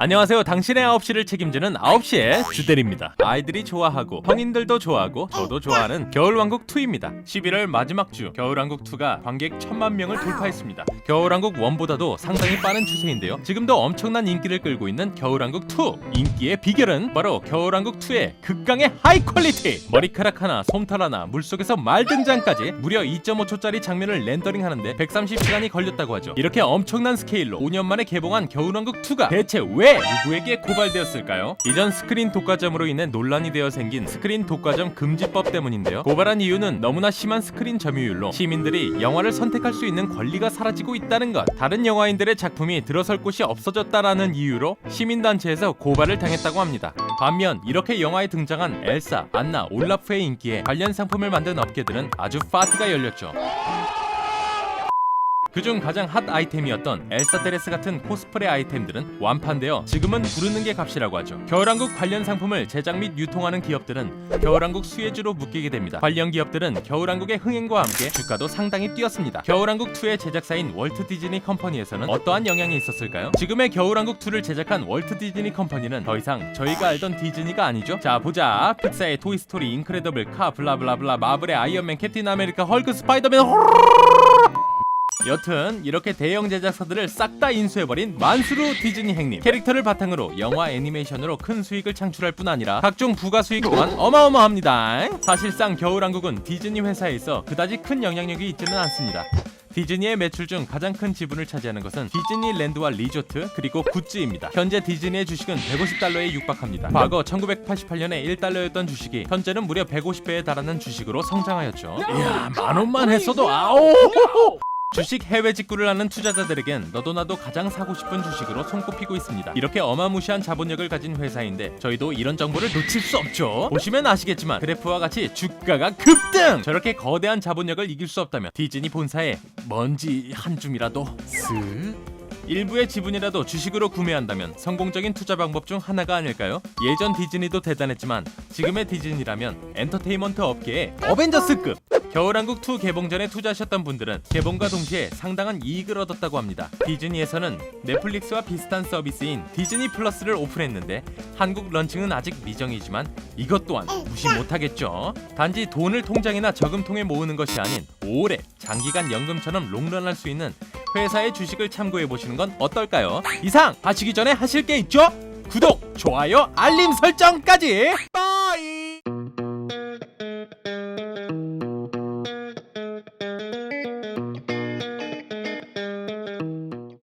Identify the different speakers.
Speaker 1: 안녕하세요. 당신의 9시를 책임지는 9시의 주대리입니다. 아이들이 좋아하고 성인들도 좋아하고 저도 좋아하는 겨울왕국 2입니다. 11월 마지막 주 겨울왕국 2가 관객 1000만 명을 돌파했습니다. 겨울왕국 1보다도 상당히 빠른 추세인데요. 지금도 엄청난 인기를 끌고 있는 겨울왕국 2. 인기의 비결은 바로 겨울왕국 2의 극강의 하이 퀄리티. 머리카락 하나, 솜털 하나, 물속에서 말 등장까지 무려 2.5초짜리 장면을 렌더링하는데 130시간이 걸렸다고 하죠. 이렇게 엄청난 스케일로 5년 만에 개봉한 겨울왕국 2가 대체 왜 누구에게 고발되었을까요? 이전 스크린 독과점으로 인해 논란이 되어 생긴 스크린 독과점 금지법 때문인데요. 고발한 이유는 너무나 심한 스크린 점유율로 시민들이 영화를 선택할 수 있는 권리가 사라지고 있다는 것. 다른 영화인들의 작품이 들어설 곳이 없어졌다라는 이유로 시민단체에서 고발을 당했다고 합니다. 반면 이렇게 영화에 등장한 엘사, 안나, 올라프의 인기에 관련 상품을 만든 업계들은 아주 파티가 열렸죠. 그중 가장 핫 아이템이었던 엘사 테레스 같은 코스프레 아이템들은 완판되어 지금은 부르는 게 값이라고 하죠. 겨울왕국 관련 상품을 제작 및 유통하는 기업들은 겨울왕국 수혜주로 묶이게 됩니다. 관련 기업들은 겨울왕국의 흥행과 함께 주가도 상당히 뛰었습니다. 겨울왕국 2의 제작사인 월트 디즈니 컴퍼니에서는 어떠한 영향이 있었을까요? 지금의 겨울왕국 2를 제작한 월트 디즈니 컴퍼니는 더 이상 저희가 알던 디즈니가 아니죠. 자 보자. 픽사의 토이스토리, 인크레더블, 카, 블라블라블라, 마블의 아이언맨, 캡틴 아메리카, 헐크, 스파이더맨, 여튼 이렇게 대형 제작사들을 싹 다 인수해버린 만수르 디즈니 행님 캐릭터를 바탕으로 영화 애니메이션으로 큰 수익을 창출할 뿐 아니라 각종 부가 수익 또한 어마어마합니다 사실상 겨울왕국은 디즈니 회사에서 그다지 큰 영향력이 있지는 않습니다 디즈니의 매출 중 가장 큰 지분을 차지하는 것은 디즈니랜드와 리조트 그리고 굿즈입니다. 현재 디즈니의 주식은 150달러에 육박합니다. 과거 1988년에 1달러였던 주식이 현재는 무려 150배에 달하는 주식으로 성장하였죠. 이야 만 원만 했어도 아오 주식 해외 직구를 하는 투자자들에겐 너도 나도 가장 사고 싶은 주식으로 손꼽히고 있습니다. 이렇게 어마무시한 자본력을 가진 회사인데 저희도 이런 정보를 놓칠 수 없죠. 보시면 아시겠지만 그래프와 같이 주가가 급등! 저렇게 거대한 자본력을 이길 수 없다면 디즈니 본사에 먼지 한 줌이라도 쓱 일부의 지분이라도 주식으로 구매한다면 성공적인 투자 방법 중 하나가 아닐까요? 예전 디즈니도 대단했지만 지금의 디즈니라면 엔터테인먼트 업계의 어벤져스급! 겨울왕국 2 개봉 전에 투자하셨던 분들은 개봉과 동시에 상당한 이익을 얻었다고 합니다. 디즈니에서는 넷플릭스와 비슷한 서비스인 디즈니 플러스를 오픈했는데 한국 런칭은 아직 미정이지만 이것 또한 무시 못하겠죠. 단지 돈을 통장이나 저금통에 모으는 것이 아닌 오래 장기간 연금처럼 롱런할 수 있는 회사의 주식을 참고해 보시는 건 어떨까요? 이상 하시기 전에 하실 게 있죠? 구독, 좋아요, 알림 설정까지.